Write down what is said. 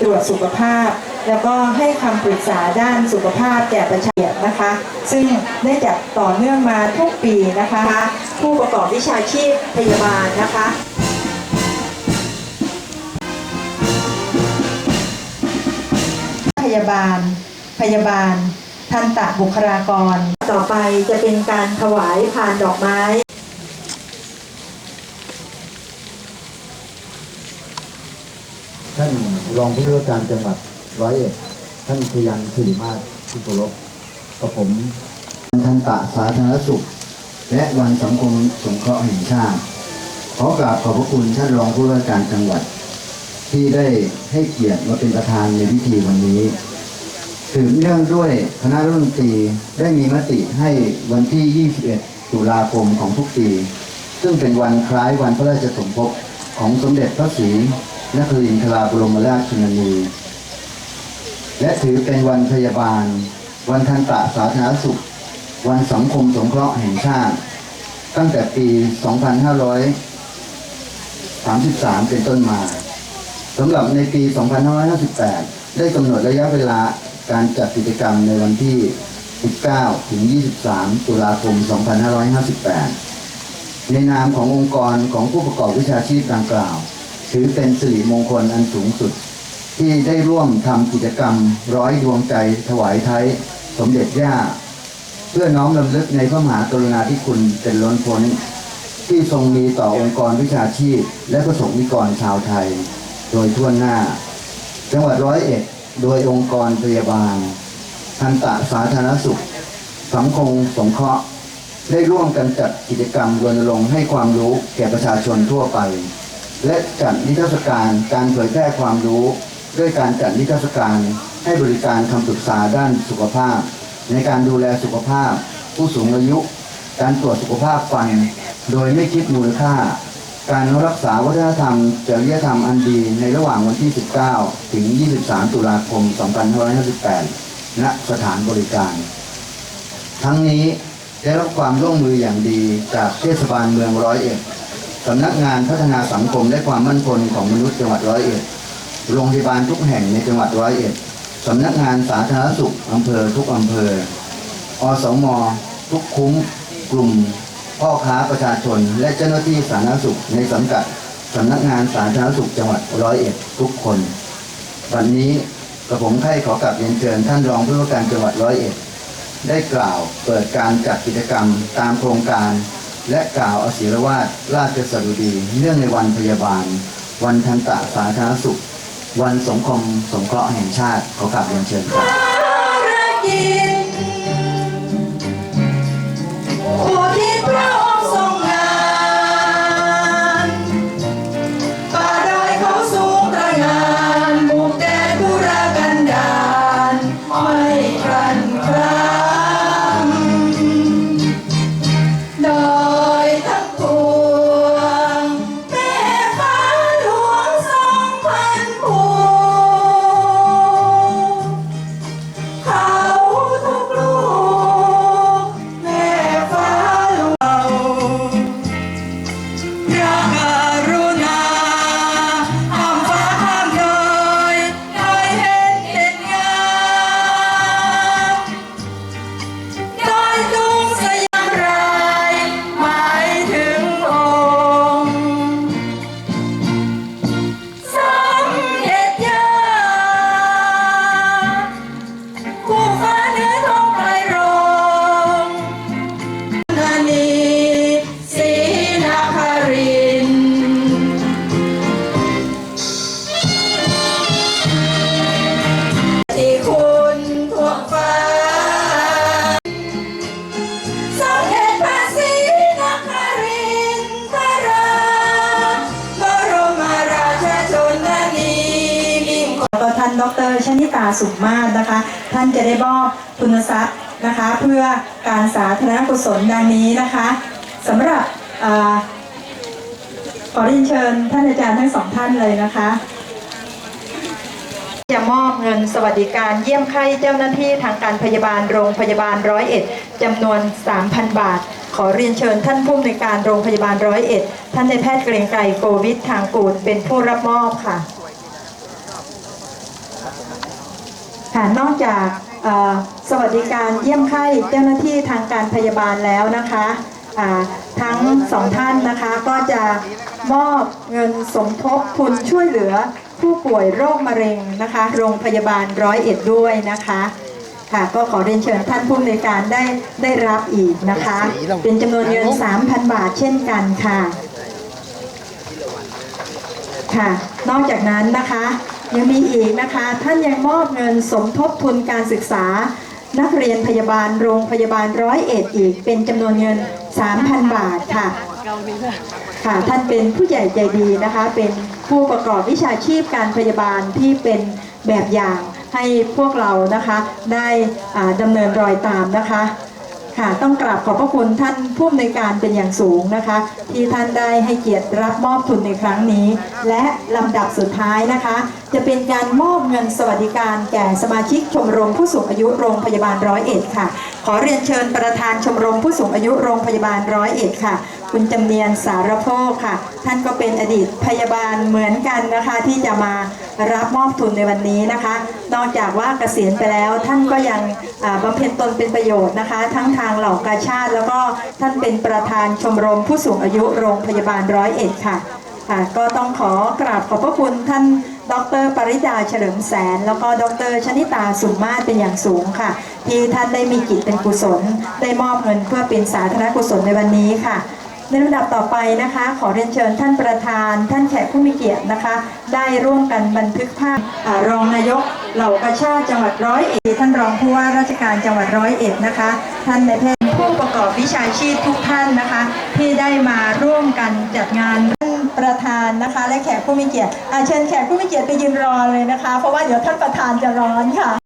ตรวจสุขภาพ แล้วก็ให้คำปรึกษาด้านสุขภาพแก่ประชาชนนะคะ ซึ่งได้จัดต่อเนื่องมาทุกปีนะคะ ผู้ประกอบวิชาชีพพยาบาลนะคะพยาบาล พยาบาล ทันตะบุคลากร ต่อไปจะเป็นการถวายพานดอกไม้ ท่านรองผู้ว่าการจังหวัดร้อยเอ็ดท่านพยัญสิริมาศที่เคารพกับผมทันตะสาธารณสุข และวันสังคมสงเคราะห์แห่งชาติขอกราบขอบพระคุณท่านรองผู้ว่าการจังหวัด ที่ได้ให้เกียรติมาเป็นประธานในพิธีวันนี้สืบเนื่องด้วยคณะรัฐมนตรีได้มีมติให้วันที่ 21 ตุลาคมของทุกปี ซึ่งเป็นวันคล้ายวันพระราชสมภพของสมเด็จพระศรี นครินทราบรมราชชนนีและถือเป็นวันพยาบาล วันทันตะสาธารณสุข วันสังคมสงเคราะห์แห่งชาติ ตั้งแต่ปี 2533 เป็นต้นมาสำหรับในปี 2558 ได้กำหนดระยะเวลาการจัดกิจกรรมในวันที่ 19 ถึง 23 ตุลาคม 2558 ในนามขององค์กรของผู้ประกอบวิชาชีพดังกล่าว ถือเป็นสิริมงคลอันสูงสุด ที่ได้ร่วมทำกิจกรรมร้อยดวงใจถวายไทยสมเด็จย่า เพื่อน้อมลำลึกในพระมหากรุณาธิคุณเป็นล้นพ้น ที่ทรงมีต่อองค์กรวิชาชีพ และประสงค์นิกรชาวไทย โดยทั่วหน้า จังหวัดร้อยเอ็ดโดยองค์กรพยาบาล ทันตะสาธารณสุข สังคมสงเคราะห์ได้ร่วมกันจัดกิจกรรมรณรงค์ให้ความรู้แก่ประชาชนทั่วไป และจัดนิทรรศการการเผยแพร่ความรู้ ด้วยการจัดนิทรรศการให้บริการคำปรึกษาด้านสุขภาพ ในการดูแลสุขภาพ ผู้สูงอายุ การตรวจสุขภาพฟัน โดยไม่คิดมูลค่า การรักษาวัฒนธรรมจริยธรรมอันดีในระหว่างวันที่ 19 ถึง 23 ตุลาคม 2558ณสถานบริการ ทั้งนี้ได้รับความร่วมมืออย่างดีจากเทศบาลเมืองร้อยเอ็ด สำนักงานพัฒนาสังคมและความมั่นคงของมนุษย์จังหวัดร้อยเอ็ด โรงพยาบาลทุกแห่งในจังหวัดร้อยเอ็ด สำนักงานสาธารณสุขอำเภอทุกอำเภอ อสม ทุกคุ้ม กลุ่ม พ่อค้าประชาชน และเจ้าหน้าที่สาธารณสุขในสังกัดสำนักงานสาธารณสุขจังหวัดร้อยเอ็ดทุกคน วันนี้กระผมไข้ขอกลับเรียนเชิญท่านรองผู้ว่าการจังหวัดร้อยเอ็ดได้กล่าวเปิดการจัดกิจกรรมตามโครงการ และกล่าวอศิรวาสราชสดุดีเนื่องในวันพยาบาล วันทันตะสาธารณสุข วันสงคมสงเคราะห์แห่งชาติขอกราบเรียนเชิญครับภารกิจอุทิศ มิ่งของท่านดรชนิตาสุขมาศนะคะ ท่านจะได้มอบทุนทรัพย์นะคะ เพื่อการสาธารณกุศลดังนี้นะคะสำหรับอขอเรียนเชิญท่านอาจารย์ทั้งสองท่านเลยนะคะจะมอบเงินสวัสดิการเยี่ยมไข้เจ้าหน้าที่ทางการพยาบาลโรงพยาบาลร้อยเอ็ดจำนวน 3,000 บาท ขอเรียนเชิญท่านผู้อำนวยการโรงพยาบาลร้อยเอ็ดท่านนายแพทย์เกรงไกรโกวิททางกูลเป็นผู้รับมอบค่ะ ค่ะนอกจากสวัสดิการเยี่ยมไข้เจ้าหน้าที่ทางการพยาบาลแล้วนะคะทั้งสองท่านนะคะก็จะมอบเงินสมทบทุนช่วยเหลือผู้ป่วยโรคมะเร็งนะคะ โรงพยาบาลร้อยเอ็ดด้วยนะคะค่ะก็ขอเรียนเชิญท่านผู้อำนวยการได้ได้รับอีกนะคะ เป็นจำนวนเงิน 3,000 บาทเช่นกันค่ะค่ะ นอกจากนั้นนะคะ ยังมีอีกนะคะ ท่านยังมอบเงินสมทบทุนการศึกษา นักเรียนพยาบาลโรงพยาบาลร้อยเอ็ดอีก เป็นจำนวนเงิน 3,000 บาทค่ะค่ะท่านเป็นผู้ใหญ่ใจดีนะคะ เป็นผู้ประกอบวิชาชีพการพยาบาลที่เป็นแบบอย่างให้พวกเรานะคะ ได้อ่าดำเนินรอยตามนะคะ ค่ะต้องกราบขอบพระคุณท่านผู้อำนวยการเป็นอย่างสูงนะคะ ที่ท่านได้ให้เกียรติรับมอบทุนในครั้งนี้ และลำดับสุดท้ายนะคะ จะเป็นการมอบเงินสวัสดิการแก่สมาชิกชมรมผู้สูงอายุโรงพยาบาลร้อยเอ็ดค่ะ ขอเรียนเชิญประธานชมรมผู้สูงอายุโรงพยาบาลร้อยเอ็ดค่ะคุณจำเนียนสารโพกค่ะ ท่านก็เป็นอดีตพยาบาลเหมือนกันนะคะ ที่จะมารับมอบทุนในวันนี้นะคะ นอกจากว่าเกษียณไปแล้วท่านก็ยังบำเพ็ญตนเป็นประโยชน์นะคะ ทั้งทางเหล่ากาชาติ แล้วก็ท่านเป็นประธานชมรมผู้สูงอายุโรงพยาบาลร้อยเอ็ดค่ะค่ะก็ต้องขอกราบขอบพระคุณท่านดรปริดาเฉลิมแสน แล้วก็ดรชนิตาสุมมาศเป็นอย่างสูงค่ะ ที่ท่านได้มีจิตเป็นกุศล ได้มอบเงินเพื่อเป็นสาธารณกุศลในวันนี้ค่ะ ในลำดับต่อไปนะคะ ขอเรียนเชิญท่านประธาน ท่านแขกผู้มีเกียรตินะคะ ได้ร่วมกันบันทึกภาพรองนายกเหล่ากาชาติจังหวัดร้อยเอ็ดท่านรองผู้ว่าราชการจังหวัดร้อยเอ็ดนะคะ ท่านนายแพทย์ผู้ประกอบวิชาชีพทุกท่านนะคะ ที่ได้มาร่วมกันจัดงานท่านประธานนะคะ และแขกผู้มีเกียรติเชิญแขกผู้มีเกียรติไปยืนรอเลยนะคะ เพราะว่าเดี๋ยวท่านประธานจะร้อนค่ะ